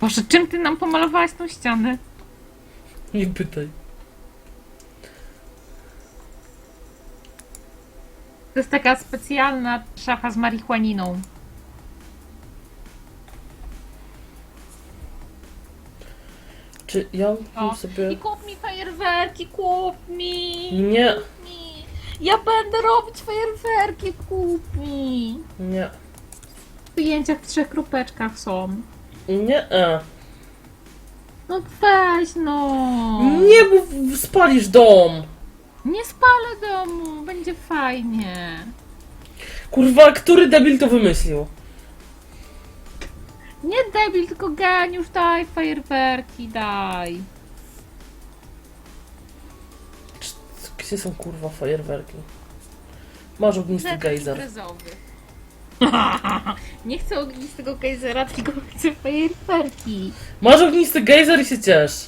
Boże, czym ty nam pomalowałaś tą ścianę? Nie pytaj. To jest taka specjalna szafa z marihuaniną. Czy ja O, bym sobie... I kup mi fajerwerki, kup mi! Nie, Kup mi! Ja będę robić fajerwerki, kup mi! nie, Zdjęcia w trzech kropeczkach są. Nie, e. No weź no! Nie, bo w- spalisz dom. Nie spalę domu, będzie fajnie. Kurwa, który debil to wymyślił? Nie debil, tylko geniusz, daj fajerwerki, daj. Gdzie są kurwa fajerwerki? Masz ognisty Rzeczy gejzer. imprezowy. Nie chcę ognistego gejzera, tylko chcę fajerwerki. Masz ognisty gejzer i się ciesz.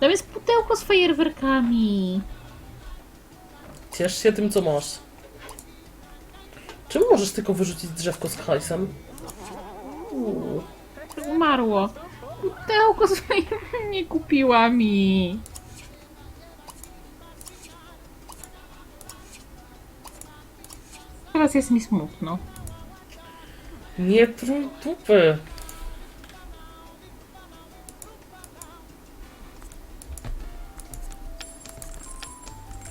Tam jest pudełko z fajerwerkami. Ciesz się tym, co masz. Czemu możesz tylko wyrzucić drzewko z hajsem? Uuu. Umarło. Pudełko z fajerwerkami nie kupiła mi. Teraz jest mi smutno. Nie trój dupy.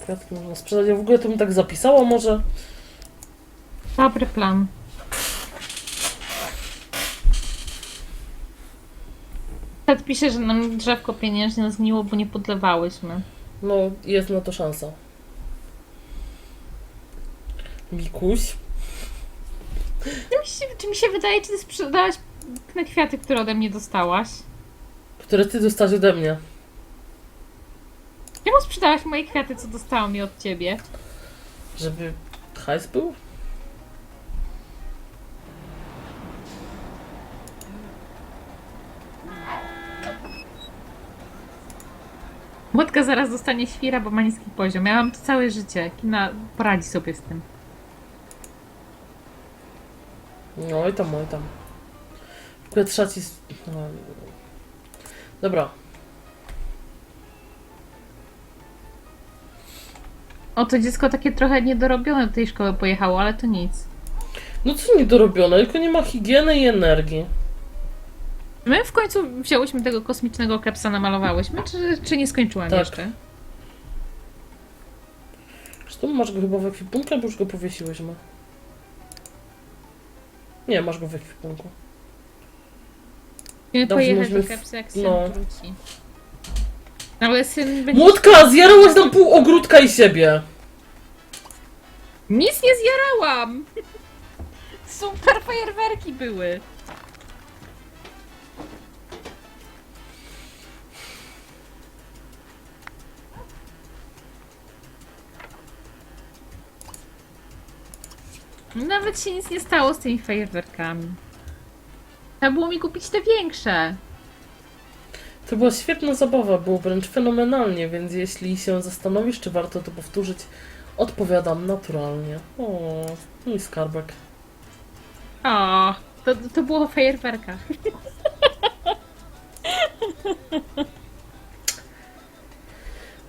Kwiatki można sprzedać. Ja w ogóle to bym tak zapisała może. Dobry plan. Ted pisze, że nam drzewko pieniężne zgniło, bo nie podlewałyśmy. No, jest na to szansa. Mikuś? Czy mi się, mi wydaje, czy ty sprzedałaś te kwiaty, które ode mnie dostałaś? Które ty dostałaś ode mnie. Czemu sprzedałaś moje kwiaty, co dostałam je od ciebie? Żeby hajs był? Młotka zaraz dostanie świra, bo ma niski poziom. Ja mam to całe życie. Kina poradzi sobie z tym. No oj tam, oj tam. W ogóle trzaci... z- No. Dobra. O, to dziecko takie trochę niedorobione do tej szkoły pojechało, ale to nic. No co niedorobione, tylko nie ma higieny i energii. My w końcu wzięłyśmy tego kosmicznego kepsa, namalowałyśmy, czy, czy nie skończyłam Tak. jeszcze? Zresztą masz go chyba w ekwipunku, albo już go powiesiłyśmy. Nie, masz go w ekwipunku. Nie Dobrze, pojechać do w- kepsa, jak syn no. wróci. Ale syn będzie... Młotka, zjarałaś nam pół ogródka i siebie! Nic nie zjarałam! Super fajerwerki były! Nawet się nic nie stało z tymi fajerwerkami. Trzeba było mi kupić te większe. To była świetna zabawa, było wręcz fenomenalnie, więc jeśli się zastanowisz, czy warto to powtórzyć, odpowiadam naturalnie. O, mój skarbek. O, to, to było o fajerwerkach.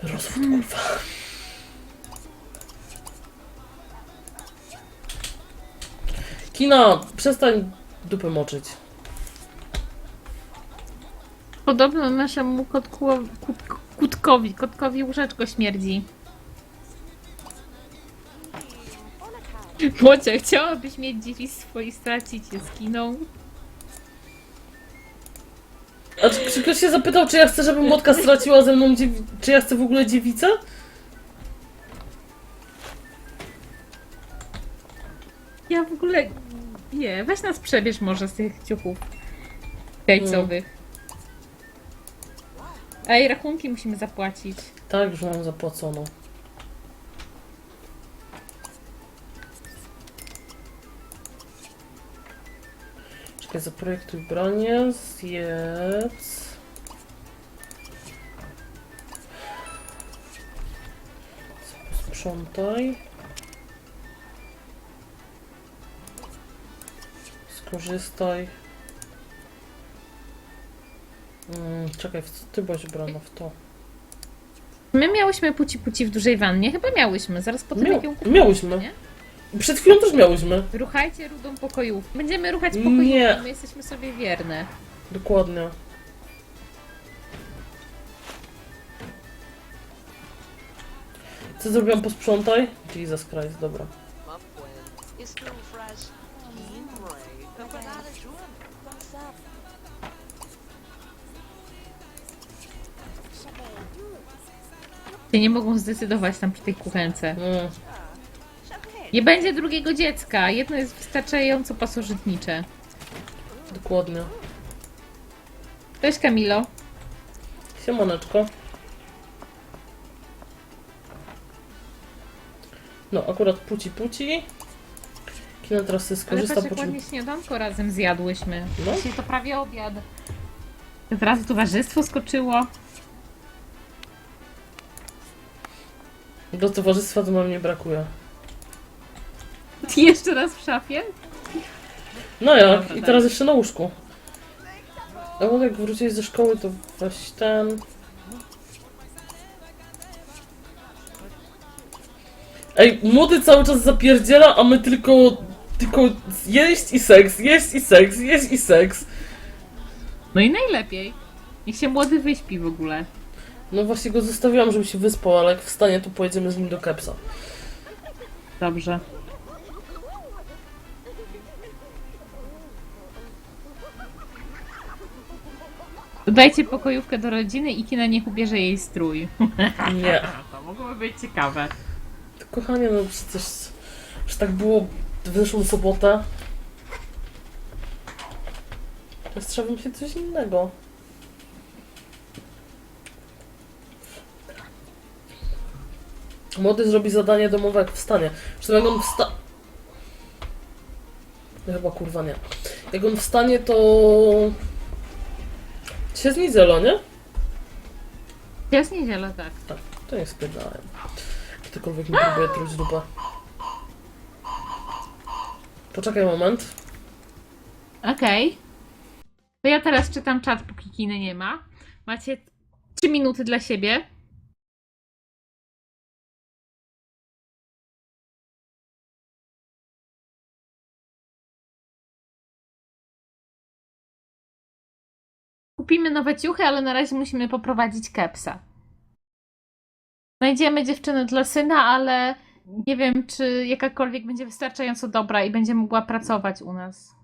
Rozwód, kurwa. Kina, przestań dupę moczyć. Podobno naszemu kotku, kut, kutkowi, kotkowi łóżeczko śmierdzi. Młocie, chciałabyś mieć dziewictwo i stracić je z kiną? A czy, czy ktoś się zapytał, czy ja chcę, żeby Motka straciła ze mną dziewi- Czy ja chcę w ogóle dziewicę? Ja w ogóle... Nie, weź nas przebierz może z tych ciuchów jajcowych. Ej, rachunki musimy zapłacić. Tak, już mam zapłacono. Czekaj, zaprojektuj branie, zjedz. Sprzątaj. Skorzystaj. Mm, czekaj, w co ty byłaś ubrana w to? My miałyśmy puci puci w dużej wannie. Chyba miałyśmy. Zaraz potem Miał- jak ją kupimy, miałyśmy. nie? Przed chwilą też miałyśmy. Ruchajcie rudą pokojów. Będziemy ruchać Nie. pokojów, my jesteśmy sobie wierne. Dokładnie. Co zrobiłam posprzątaj? Jesus Christ, dobra. Still fresh, Ty nie mogą zdecydować tam przy tej kuchence. Mm. Nie będzie drugiego dziecka. Jedno jest wystarczająco pasożytnicze. Dokładnie. Cześć Kamilo. Siemaneczko. No, akurat puci puci. Teraz sobie Ale skorzysta, patrz po jak czym... ładnie śniadanko razem zjadłyśmy. No. Dzisiaj to prawie obiad. Od razu towarzystwo skoczyło. Do towarzystwa to nam nie brakuje. Jeszcze raz w szafie? No jak? I teraz jeszcze na łóżku. A bo jak wróciłeś ze szkoły, to weź ten... Ej, młody cały czas zapierdziela, a my tylko... Tylko jeść i seks, jeść i seks, jeść i seks. No i najlepiej. Niech się młody wyśpi w ogóle. No właśnie go zostawiłam, żeby się wyspał, ale jak wstanie, to pojedziemy z nim do Kepsa. Dobrze. Dodajcie pokojówkę do rodziny i kina niech ubierze jej strój. Nie. To mogłoby być ciekawe. Kochanie, no przecież... Że tak było w zeszłą sobotę. Teraz trzeba wymyślić coś innego. Młody zrobi zadanie domowe jak wstanie. Zresztą jak on wsta... Chyba kurwa nie. Jak on wstanie to... Się z niedziela, nie? Jest niedziela, tak. Tak, to nie spierdalałem. Ktokolwiek mi próbuje truć dupę. Poczekaj moment. Okej. To ja teraz czytam czat, póki kiny nie ma. Macie 3 minuty dla siebie. Kupimy nowe ciuchy, ale na razie musimy poprowadzić kepsa. Znajdziemy dziewczynę dla syna, ale nie wiem, czy jakakolwiek będzie wystarczająco dobra i będzie mogła pracować u nas.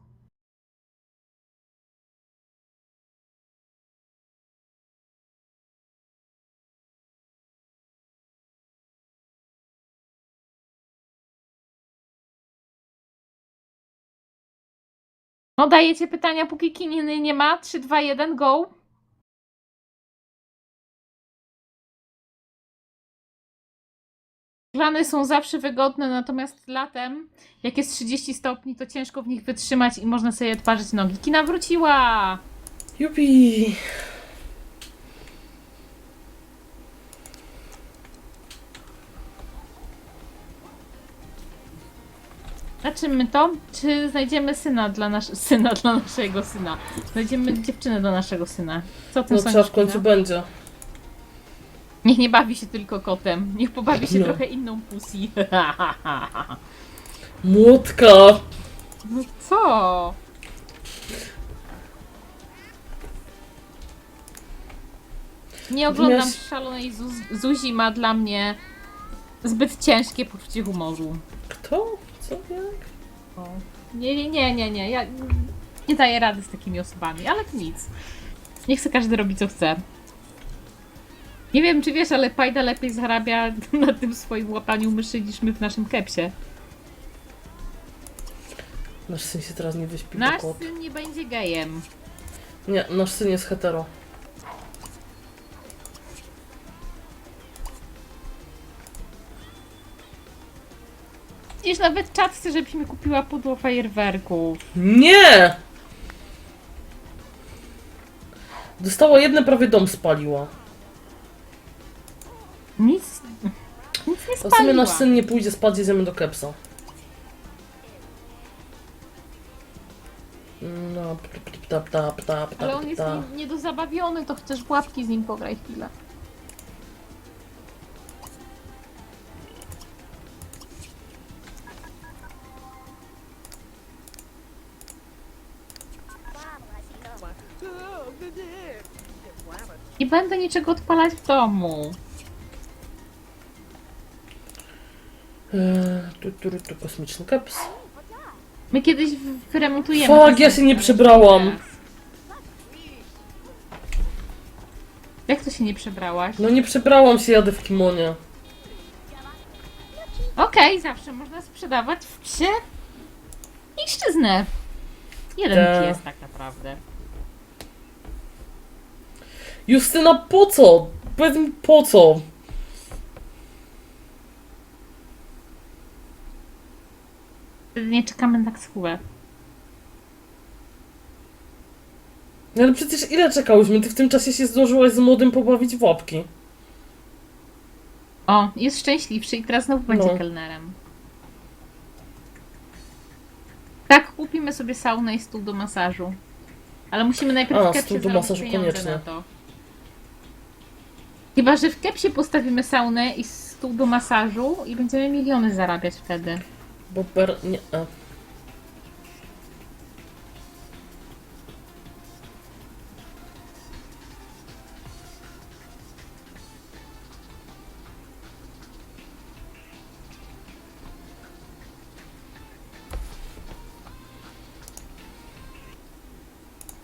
No, dajecie pytania, póki kininy nie ma. 3, 2, 1, go. Glany są zawsze wygodne, natomiast latem, jak jest 30 stopni, to ciężko w nich wytrzymać i można sobie odparzyć nogi. Kina wróciła! Jupi! Zobaczymy to, czy znajdziemy syna dla, nasz... syna dla naszego syna. Znajdziemy dziewczynę dla naszego syna. Co ty No sądzisz, trzeba w końcu Kina? będzie. Niech nie bawi się tylko kotem. Niech pobawi się No. trochę inną pussy. Młotka! no co? Nie oglądam szalonej Zuz- Zuzi, ma dla mnie zbyt ciężkie poczucie humoru. Kto? Co? Jak? O. Nie, nie, nie, nie, nie. Ja nie daję rady z takimi osobami, ale to nic. Niech sobie każdy robi co chce. Nie wiem, czy wiesz, ale Pajda lepiej zarabia na tym swoim łapaniu myszy niż my w naszym kepsie. Nasz syn się teraz nie wyśpi, Nasz kot. syn nie będzie gejem. Nie, nasz syn jest hetero. Wiesz, nawet czat chce, żebyś mi kupiła pudło fajerwerków. Nie! Dostała jedne, prawie dom spaliła. Nic, nic nie w sumie spaliła. nasz syn nie pójdzie spać, jedziemy do Kepsa. No, tap, tap, tap, Ale on jest tap. nie- niedozabawiony, to chociaż w łapki z nim pograj chwilę. Nie będę niczego odpalać w domu. Tu, tu, tu, kosmiczny kaps. My kiedyś w- wyremontujemy. Fuck, ja się nie przebrałam. Jak to się nie przebrałaś? No nie przebrałam się, jadę w kimonie. Okej, zawsze można sprzedawać w psie niszczyznę. Jeden Tak. pies tak naprawdę. Justyna, po co? Powiedz mi, po co? Nie czekamy na taksówkę. No ale przecież ile czekałyśmy? Ty w tym czasie się zdążyłaś z młodym pobawić w łapki. O, jest szczęśliwszy i teraz znowu będzie No. kelnerem. Tak, kupimy sobie saunę i stół do masażu. Ale musimy najpierw A, w kepsie stół do zarobić masażu pieniądze koniecznie. na to. Chyba, że w kepsie postawimy saunę i stół do masażu i będziemy miliony zarabiać wtedy. Bo nie... A.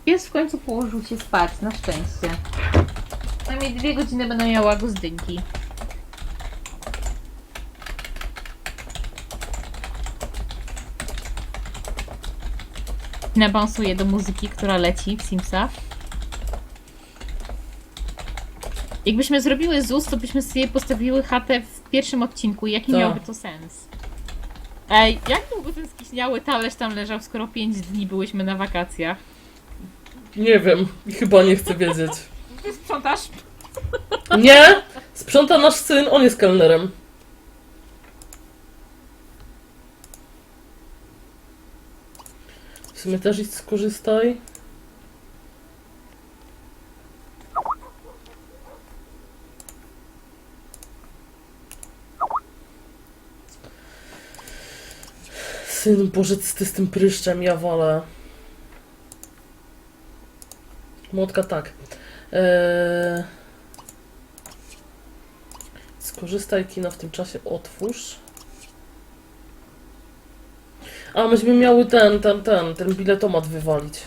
Pies w końcu położył się spać, na szczęście. Najmniej dwie godziny będę miała go z dynki. Nabansuję do muzyki, która leci w Simsach. Jakbyśmy zrobiły ZUS, to byśmy sobie postawiły chatę w pierwszym odcinku. Jaki Tak. miałby to sens? Ej, jak długo ten skiśniały talerz tam leżał, skoro 5 dni byłyśmy na wakacjach? Nie wiem. Chyba nie chcę wiedzieć. Ty sprzątasz? Nie! Sprząta nasz syn, on jest kelnerem. W sumie też idź skorzystaj. Syn, Boże, ty z tym pryszczem, ja wolę. Młotka tak. Eee... Skorzystaj kino w tym czasie, otwórz. A, myśmy miały ten, ten, ten, ten biletomat wywalić.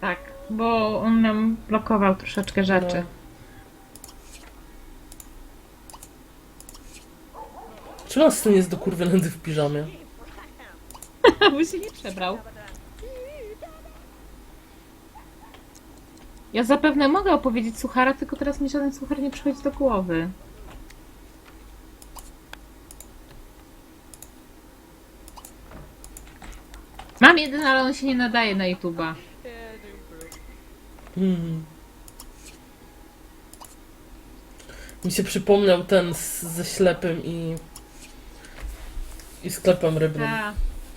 Tak, bo on nam blokował troszeczkę rzeczy. Czy nas syn jest do kurwy nędy w piżamie? Bo się nie przebrał. Ja zapewne mogę opowiedzieć suchara, tylko teraz mi żaden suchar nie przychodzi do głowy. Mam jeden, ale on się nie nadaje na YouTube'a. Hmm. Mi się przypomniał ten z, ze ślepym i... i sklepem rybnym. Tak.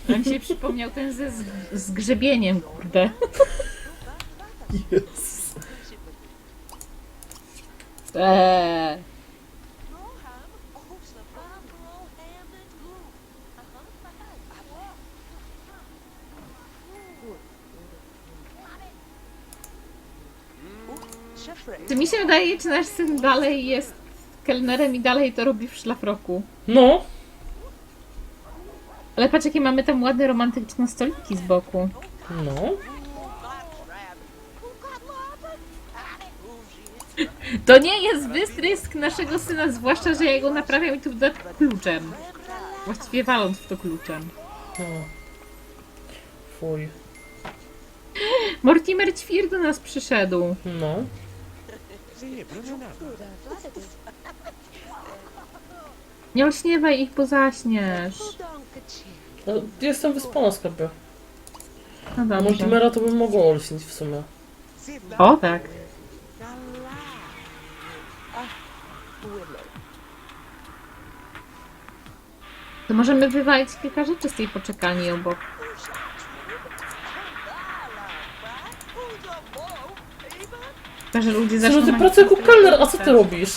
A mi się przypomniał ten ze z, z grzebieniem, kurde. Jezus. Eee. Czy mi się wydaje, czy nasz syn dalej jest kelnerem i dalej to robi w szlafroku? No, Ale patrz, jakie mamy tam ładne, romantyczne stoliki z boku. no. To nie jest wystrysk naszego syna, zwłaszcza, że ja go naprawiam i tu dodatku kluczem. Właściwie waląc w to kluczem. no. Fuj. Mortimer Ćwir do nas przyszedł. No. Nie olśniewaj ich, bo zaśniesz. no jestem wyspana sklepie. No dobrze. Mortimera to bym mogła olśnić w sumie. O tak. To możemy wywalić kilka rzeczy z tej poczekalni obok. To, że ludzie zaczną... ty na- pracujesz jako kelner, a co ty robisz?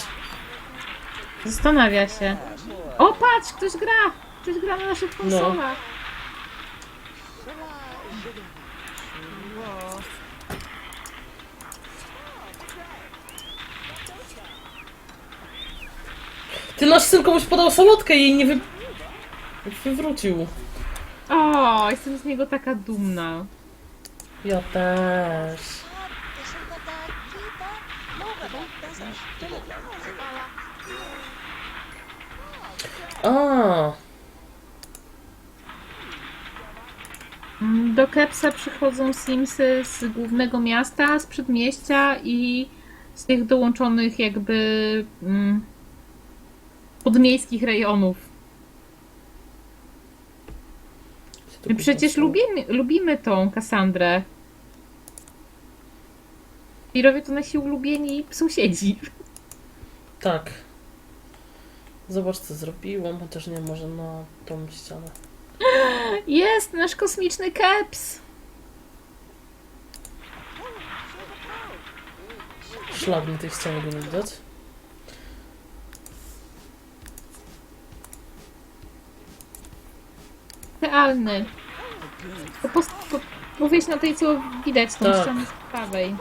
Zastanawia się. O, patrz, ktoś gra! Ktoś gra na naszych No. konsolach. Ty nasz syn komuś podał sałatkę i jej nie wy... wywrócił. O, jestem z niego taka dumna. Ja też. Mm, Do Kepsa przychodzą Simsy z głównego miasta, z przedmieścia i z tych dołączonych jakby mm, podmiejskich rejonów. My przecież lubimy, lubimy tą Kassandrę. I robią to nasi ulubieni sąsiedzi. Tak. Zobacz co zrobiłam, chociaż nie może na tą ścianę. Jest nasz kosmiczny Keps! Szlak na tej ścianie go nie widać. Idealny. To po, po, powiedz na tej, co widać tą Tak. ścianę z prawej.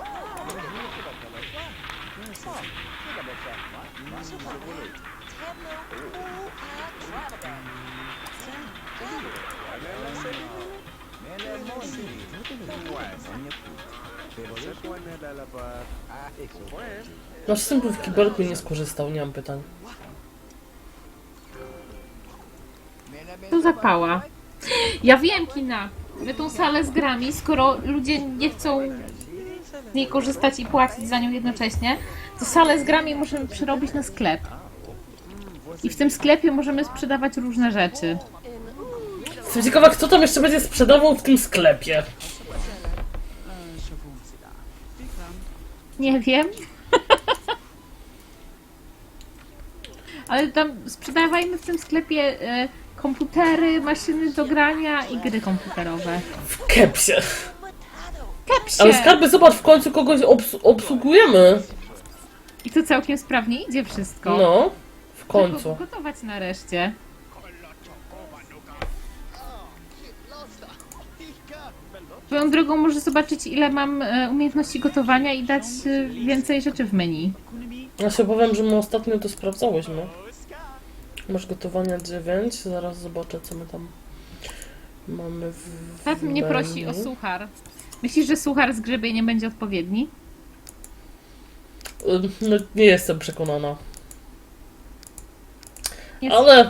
Nasz syn był w kibelku nie skorzystał, nie mam pytań. To zapała. Ja wiem, Kina. My tą salę z grami, skoro ludzie nie chcą z niej korzystać i płacić za nią jednocześnie, to salę z grami możemy przerobić na sklep. I w tym sklepie możemy sprzedawać różne rzeczy. Jestem ciekawa, kto tam jeszcze będzie sprzedawał w tym sklepie. Nie wiem. Ale tam sprzedawajmy w tym sklepie e, komputery, maszyny do grania i gry komputerowe. W kepsie. Kepsie! Ale skarby, zobacz, w końcu kogoś obs obsługujemy. I to całkiem sprawnie idzie wszystko. No, w końcu. gotować nareszcie. Swoją drogą może zobaczyć ile mam e, umiejętności gotowania i dać e, więcej rzeczy w menu. Ja się powiem, że my ostatnio to sprawdzałyśmy. Masz gotowania 9, zaraz zobaczę co my tam mamy w. w Pat mnie menu. prosi o suchar. Myślisz, że suchar z grzebieniem będzie odpowiedni? Y, No, nie jestem przekonana. Ale-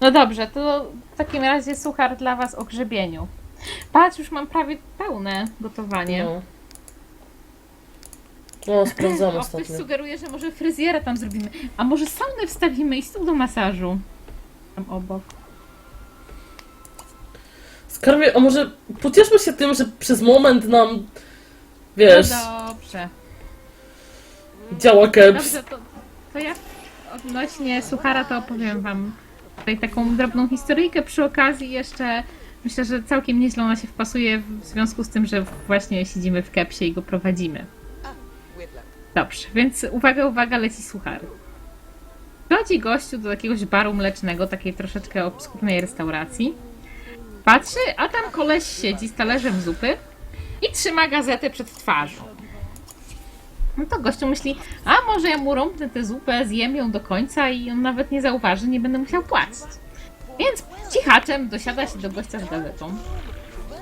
No dobrze, to w takim razie suchar dla was o grzebieniu. Patrz, już mam prawie pełne gotowanie. No. No, sprawdzam O, ktoś ostatnio. sugeruje, że może fryzjera tam zrobimy. A może saunę wstawimy i stół do masażu. Tam obok. Skarbie, a może pocieszmy się tym, że przez moment nam, wiesz, No dobrze. działa keps. Dobrze, to, to ja odnośnie suchara to opowiem wam tutaj taką drobną historyjkę. Przy okazji jeszcze myślę, że całkiem nieźle ona się wpasuje w związku z tym, że właśnie siedzimy w kepsie i go prowadzimy. Dobrze, więc uwaga, uwaga, leci suchar. Chodzi gościu do jakiegoś baru mlecznego, takiej troszeczkę obskurnej restauracji. Patrzy, a tam koleś siedzi z talerzem zupy i trzyma gazetę przed twarzą. No to gościu myśli, a może ja mu rąbnę tę zupę, zjem ją do końca i on nawet nie zauważy, nie będę musiał płacić. Więc cichaczem dosiada się do gościa z gazetą,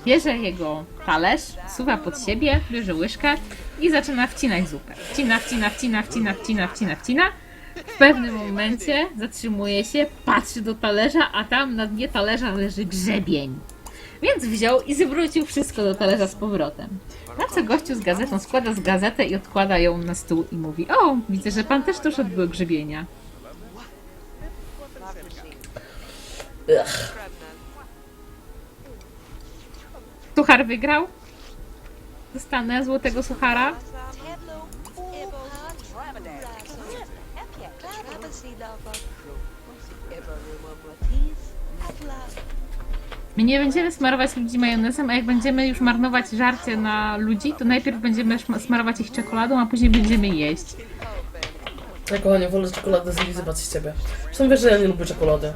bierze jego talerz, suwa pod siebie, bierze łyżkę i zaczyna wcinać zupę. Wcina, wcina, wcina, wcina, wcina, wcina, wcina. W pewnym momencie zatrzymuje się, patrzy do talerza, a tam na dnie talerza leży grzebień. Więc wziął i zwrócił wszystko do talerza z powrotem. Na co gościu z gazetą składa z gazetę i odkłada ją na stół i mówi: O, widzę, że pan też doszedł do grzebienia. Ech. Suchar wygrał. Dostanę złotego suchara. My nie będziemy smarować ludzi majonezem, a jak będziemy już marnować żarcie na ludzi, to najpierw będziemy smarować ich czekoladą, a później będziemy jeść. Ja kochanie, wolę czekoladę zlizywać z ciebie. Zresztą wiesz, że ja nie lubię czekolady.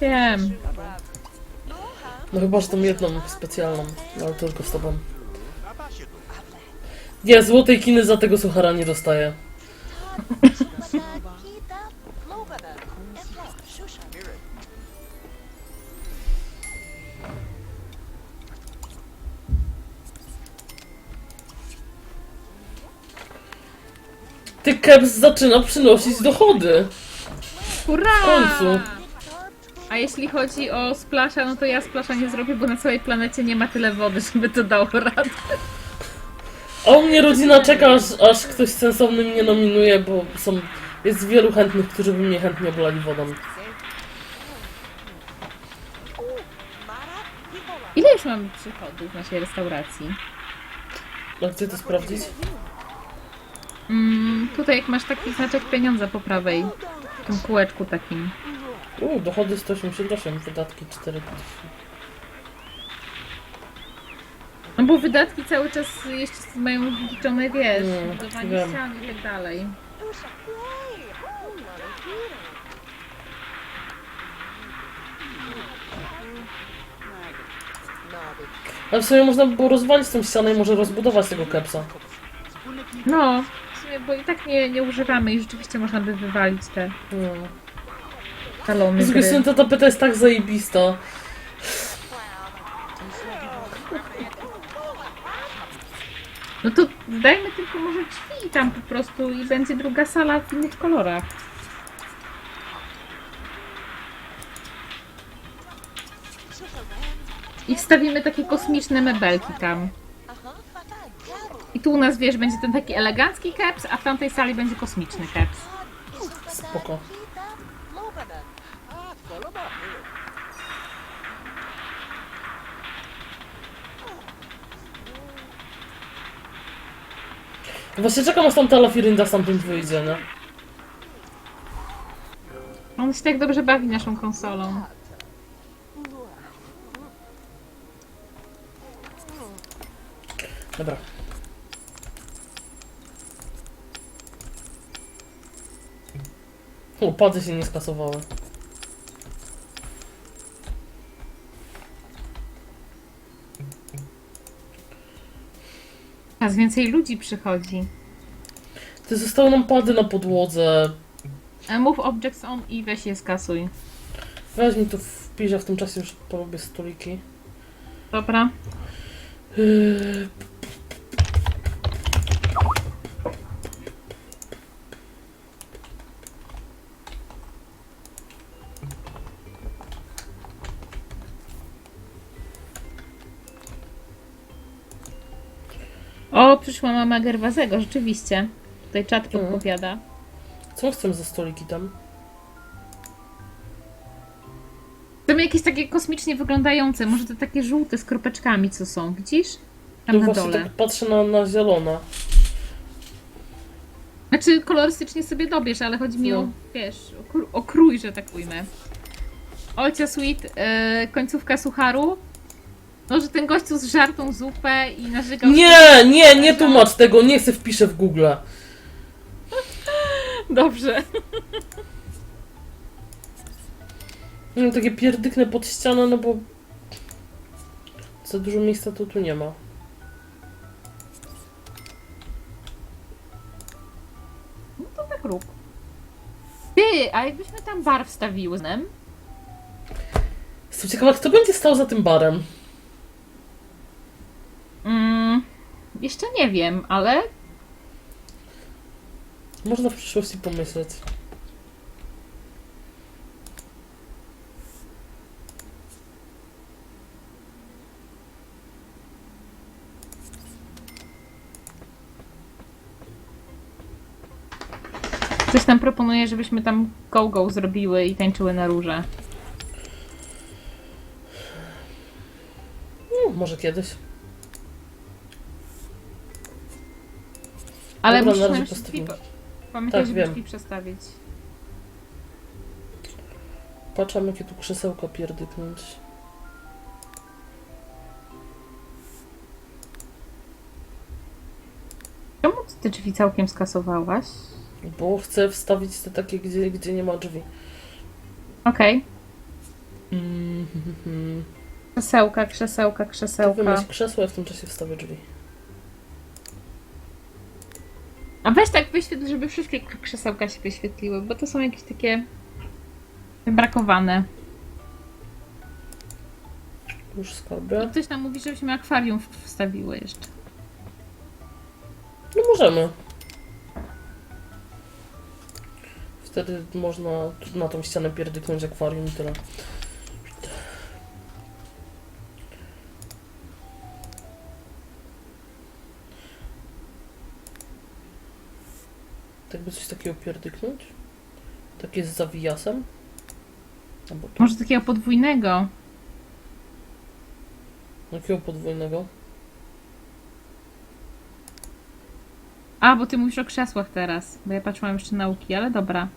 Wiem. No chyba, że tą jedną specjalną, ale tylko z tobą. Nie, złotej kiny za tego suchara nie dostaję. Ty Keps zaczyna przynosić dochody. Hurra! W końcu. A jeśli chodzi o splasza, no to ja splasza nie zrobię, bo na całej planecie nie ma tyle wody, żeby to dało radę. U mnie rodzina czeka, aż, aż ktoś sensowny mnie nominuje, bo są, jest wielu chętnych, którzy by mnie chętnie oblali wodą. Ile już mamy przychodów w naszej restauracji? A gdzie to sprawdzić? Mm, tutaj jak masz taki znaczek pieniądza po prawej, w tym kółeczku takim. U, dochody 188, wydatki 4. No bo wydatki cały czas jeszcze mają wliczone, wiesz, Mm, budowanie wiem. ścian i tak dalej. Ale w sumie można by było rozwalić tą ścianę i może rozbudować tego kepsa. No, w sumie, bo i tak nie, nie używamy i rzeczywiście można by wywalić te Hmm. Talony Z drugiej gry. strony ta tapeta jest tak zajebista. No to dajmy tylko może drzwi tam po prostu i będzie druga sala w innych kolorach. I wstawimy takie kosmiczne mebelki tam. I tu u nas, wiesz, będzie ten taki elegancki caps, a w tamtej sali będzie kosmiczny caps. Spoko. Właśnie czekam aż tam ta Lafirinda stamtąd wyjdzie, nie? On się tak dobrze bawi naszą konsolą. Dobra. O, pady się nie skasowały. Coraz więcej ludzi przychodzi. Ty zostały nam pady na podłodze. E, Move objects on i weź je skasuj. Weź mi tu wpisz, a w tym czasie już porobię stoliki. Dobra? Yy, O, przyszła mama Gerwazego, rzeczywiście. Tutaj czat Mhm. podpowiada. Co chcemy za stoliki tam? To jakieś takie kosmicznie wyglądające, może to takie żółte z kropeczkami, co są, widzisz? Tam No na właśnie dole. tak patrzę na, na zielone. Znaczy, kolorystycznie sobie dobierz, ale chodzi mi o, No. wiesz, o, o krój, że tak ujmę. Olcia Sweet, e, końcówka sucharu. No, że ten gościu zżarł tą zupę i narzekał... Nie, nie, nie tłumacz tego, nie chcę wpiszę w Google. Dobrze. No takie pierdyknę pod ścianę, no bo za dużo miejsca tu, tu nie ma. To tak rób. Ty, a jakbyśmy tam bar wstawiły z nim? Jestem ciekawa, kto będzie stał za tym barem. Mm, jeszcze nie wiem, ale Można w przyszłości pomyśleć. Coś tam proponuje, żebyśmy tam go-go zrobiły i tańczyły na róże. No, może kiedyś. Ale Dobra, musisz na nam drzwi postawimy. po- pamiętaj, Tak, żeby wiem. drzwi przestawić. Patrzam, jakie tu krzesełka pierdyknąć. Czemu ty drzwi całkiem skasowałaś? Bo chcę wstawić te takie, gdzie, gdzie nie ma drzwi. Okej. Mm, Krzesełka, krzesełka, To krzesełka. wymyśl krzesło, ja w tym czasie wstawię drzwi. A weź tak wyświetl, żeby wszystkie krzesełka się wyświetliły, bo to są jakieś takie brakowane. Już I skarbę. ktoś nam mówi, żebyśmy akwarium wstawiły jeszcze. No możemy. Wtedy można na tą ścianę pierdyknąć akwarium i tyle. Tak by coś takiego pierdyknąć? Takie z zawijasem? Albo tu. Może takiego podwójnego. Jakiego podwójnego? A, bo ty mówisz o krzesłach teraz, bo ja patrzyłam jeszcze nauki, ale dobra.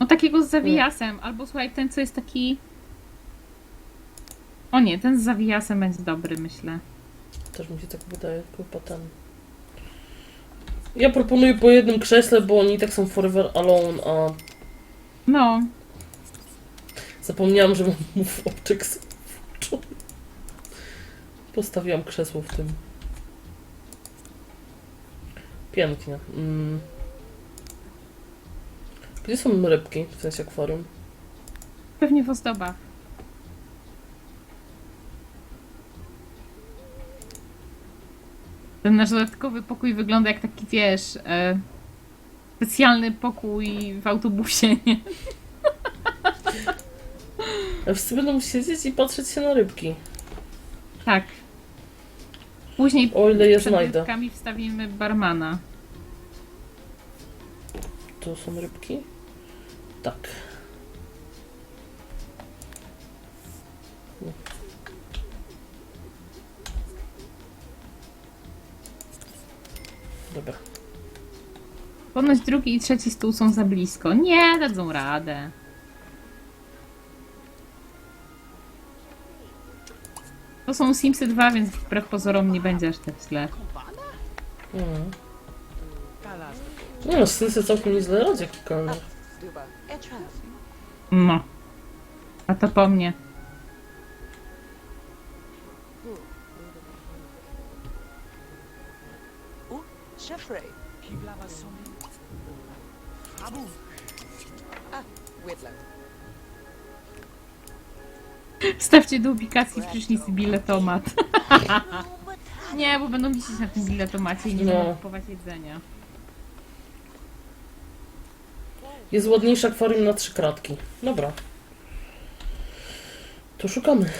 No takiego z zawijasem, albo słuchaj, ten co jest taki... O nie, ten z zawijasem będzie dobry, myślę. Też mi się tak wydaje, chyba ten. Ja proponuję po jednym krześle, bo oni i tak są forever alone, a No, zapomniałam, że mam move objects włączony. Postawiłam krzesło w tym. Pięknie. Mm. Gdzie są rybki, w sensie akwarium? pewnie w ozdobach. Ten nasz dodatkowy pokój wygląda jak taki, wiesz, e, specjalny pokój w autobusie, nie? Wszyscy będą siedzieć i patrzeć się na rybki. Tak. Później O ile je przed znajdę. rybkami wstawimy barmana. Tu są rybki? Tak. Dobra. Ponoć drugi i trzeci stół są za blisko. Nie, dadzą radę. To są Simsy 2, więc wbrew pozorom nie będzie aż tak źle. Mhm. Nie no, Sinsy całkiem nieźle radzi jak. No. A to po mnie. Chefray. Ah. Wstawcie do ubikacji w prysznic biletomat. nie, bo będą wisieć na tym biletomacie i nie będą kupować jedzenia. Jest ładniejsze akwarium na trzy kratki. Dobra. To szukamy.